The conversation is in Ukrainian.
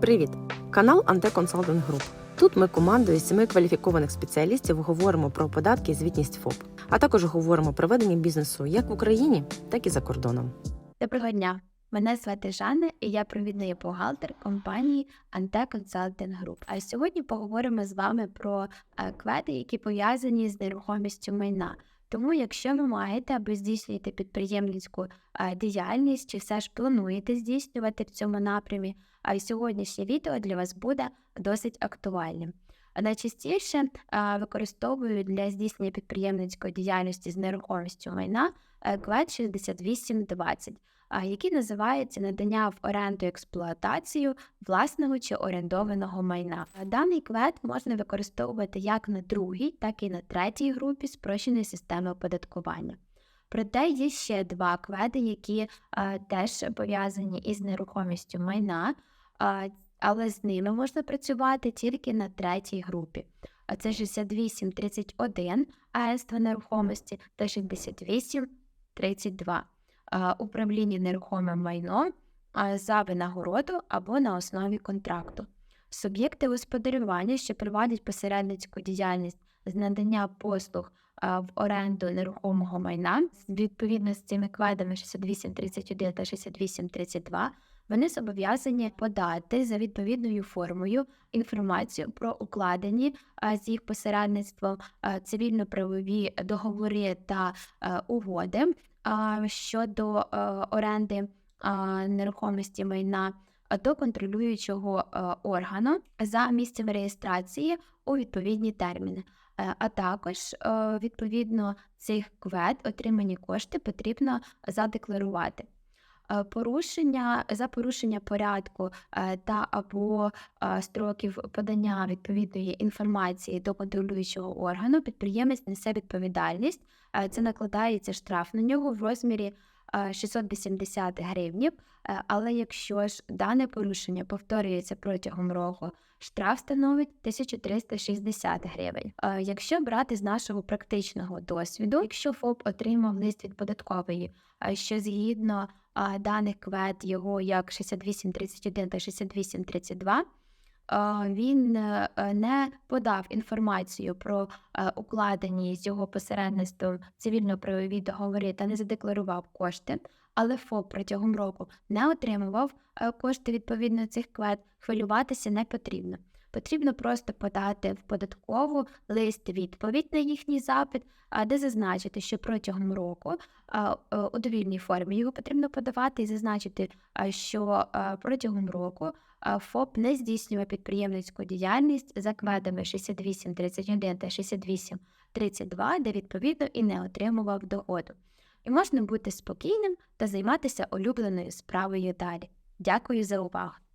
Привіт! Канал Анте Консалтинг Груп. Тут ми командою семи кваліфікованих спеціалістів говоримо про податки і звітність ФОП, а також говоримо про ведення бізнесу як в Україні, так і за кордоном. Доброго дня! Мене звати Жанна, і я провідний бухгалтер компанії Ante Consulting Group. А сьогодні поговоримо з вами про е, кведи, які пов'язані з нерухомістю майна. Тому, якщо ви маєте або здійснюєте підприємницьку діяльність, чи все ж плануєте здійснювати в цьому напрямі, а сьогоднішнє відео для вас буде досить актуальним. Найчастіше використовують для здійснення підприємницької діяльності з нерухомістю майна е, квед 6820, а, який називається надання в оренду експлуатацію власного чи орендованого майна. Даний квед можна використовувати як на другій, так і на третій групі спрощеної системи оподаткування. Проте є ще два кведи, які теж пов'язані із нерухомістю майна, але з ними можна працювати тільки на третій групі. А це 6831 агентство нерухомості та 6832 а, управління нерухомим майном за винагороду або на основі контракту. Суб'єкти господарювання, що проводять посередницьку діяльність з надання послуг в оренду нерухомого майна, відповідно з цими кведами 6831 та 6832, вони зобов'язані подати за відповідною формою інформацію про укладені з їх посередництвом цивільно-правові договори та угоди щодо е, оренди нерухомості майна до контролюючого е, органу за місцем реєстрації у відповідні терміни. Е, А також е, відповідно цих квет отримані кошти потрібно задекларувати. Е, Порушення за порушення порядку е, та або е, строків подання відповідної інформації до контролюючого органу підприємець несе відповідальність. Це накладається штраф на нього в розмірі 680 гривнів. Е, Але якщо ж дане порушення повторюється протягом року, штраф становить 1360 гривень. Е, Якщо брати з нашого практичного досвіду, якщо ФОП отримав лист від податкової, е, що згідно е, даних квет його як 6831 та 6832, а, він е, е, не подав інформацію про е, укладені з його посередництвом цивільно-правові договори та не задекларував кошти, але ФОП протягом року не отримував кошти відповідно цих квет, хвилюватися не потрібно. Потрібно просто подати в податкову лист відповідь на їхній запит, де зазначити, що протягом року е, у довільній формі його потрібно подавати і зазначити, що протягом року ФОП не здійснює підприємницьку діяльність за кведами 6831 та 6832, де відповідно і не отримував доходу. І можна бути спокійним та займатися улюбленою справою далі. Дякую за увагу!